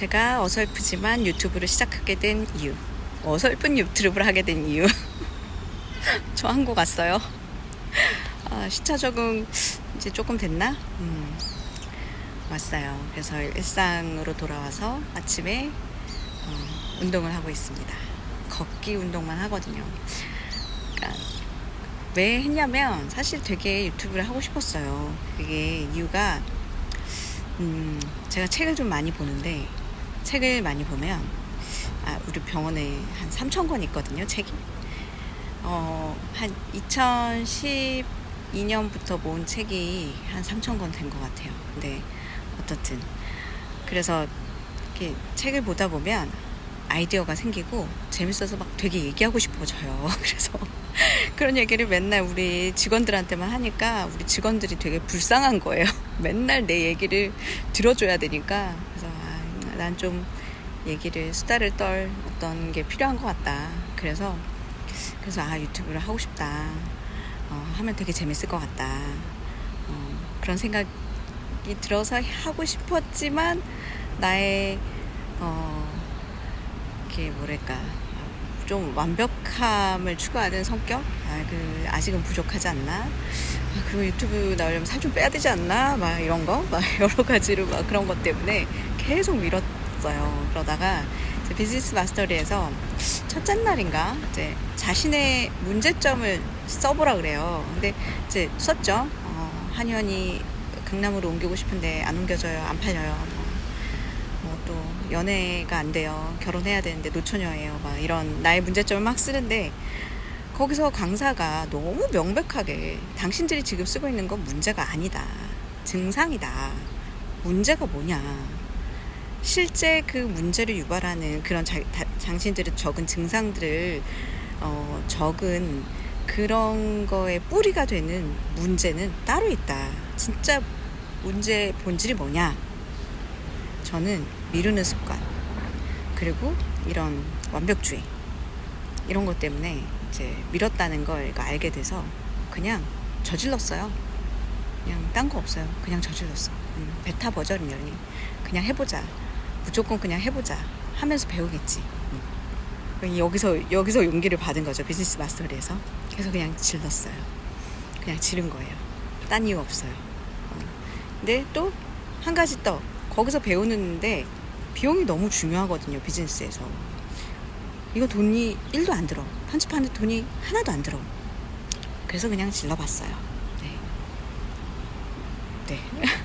제가 어설프지만 유튜브를 시작하게 된 이유. 어설픈 유튜브를 하게 된 이유. 저 한국 왔어요. 아, 시차 적응 이제 조금 됐나? 음, 왔어요. 그래서 일상으로 돌아와서 아침에 어, 운동을 하고 있습니다. 걷기 운동만 하거든요. 그러니까 왜 했냐면 사실 되게 유튜브를 하고 싶었어요. 그게 이유가 음, 제가 책을 좀 많이 보는데 책을 많이 보면 아, 우리 병원에 한 3천 권 있거든요. 책이. 어, 한 2012년부터 모은 책이 한 3천 권 된 것 같아요. 근데 어떻든 그래서 이렇게 책을 보다 보면 아이디어가 생기고 재밌어서 막 되게 얘기하고 싶어져요. 그래서 그런 얘기를 맨날 우리 직원들한테만 하니까 우리 직원들이 되게 불쌍한 거예요. 맨날 내 얘기를 들어줘야 되니까 그래서 아, 난 좀 얘기를 수다를 떨 어떤 게 필요한 것 같다. 그래서 그래서 아 유튜브를 하고 싶다. 어, 하면 되게 재밌을 것 같다. 어, 그런 생각이 들어서 하고 싶었지만 나의 어, 이렇게 뭐랄까 좀 완벽함을 추구하는 성격 아, 그 아직은 부족하지 않나 아, 그리고 유튜브 나오려면 살 좀 빼야 되지 않나 막 이런 거 막 여러 가지로 막 그런 것 때문에 계속 미뤘어요 그러다가 비즈니스 마스터리에서 첫째 날인가 이제 자신의 문제점을 써보라 그래요 근데 이제 썼죠 어, 한의원이 강남으로 옮기고 싶은데 안 옮겨져요 안 팔려요 뭐 또 연애가 안 돼요. 결혼해야 되는데 노처녀예요. 막 이런 나의 문제점을 막 쓰는데 거기서 강사가 너무 명백하게 당신들이 지금 쓰고 있는 건 문제가 아니다. 증상이다. 문제가 뭐냐. 실제 그 문제를 유발하는 그런 자, 다, 당신들이 적은 증상들을 어, 적은 그런 거에 뿌리가 되는 문제는 따로 있다. 진짜 문제 본질이 뭐냐? 저는 미루는 습관 그리고 이런 완벽주의 이런 것 때문에 이제 미뤘다는 걸 알게 돼서 그냥 저질렀어요. 그냥 딴 거 없어요. 그냥 저질렀어. 음, 베타 버전이니 그냥 해보자. 무조건 그냥 해보자. 하면서 배우겠지. 음. 여기서 여기서 용기를 받은 거죠 비즈니스 마스터리에서. 그래서 그냥 질렀어요. 그냥 지른 거예요. 딴 이유 없어요. 어. 근데 또 한 가지 더 거기서 배우는데 비용이 너무 중요하거든요 비즈니스에서 이거 돈이 1도 안 들어 편집하는데 돈이 하나도 안 들어 그래서 그냥 질러봤어요 对。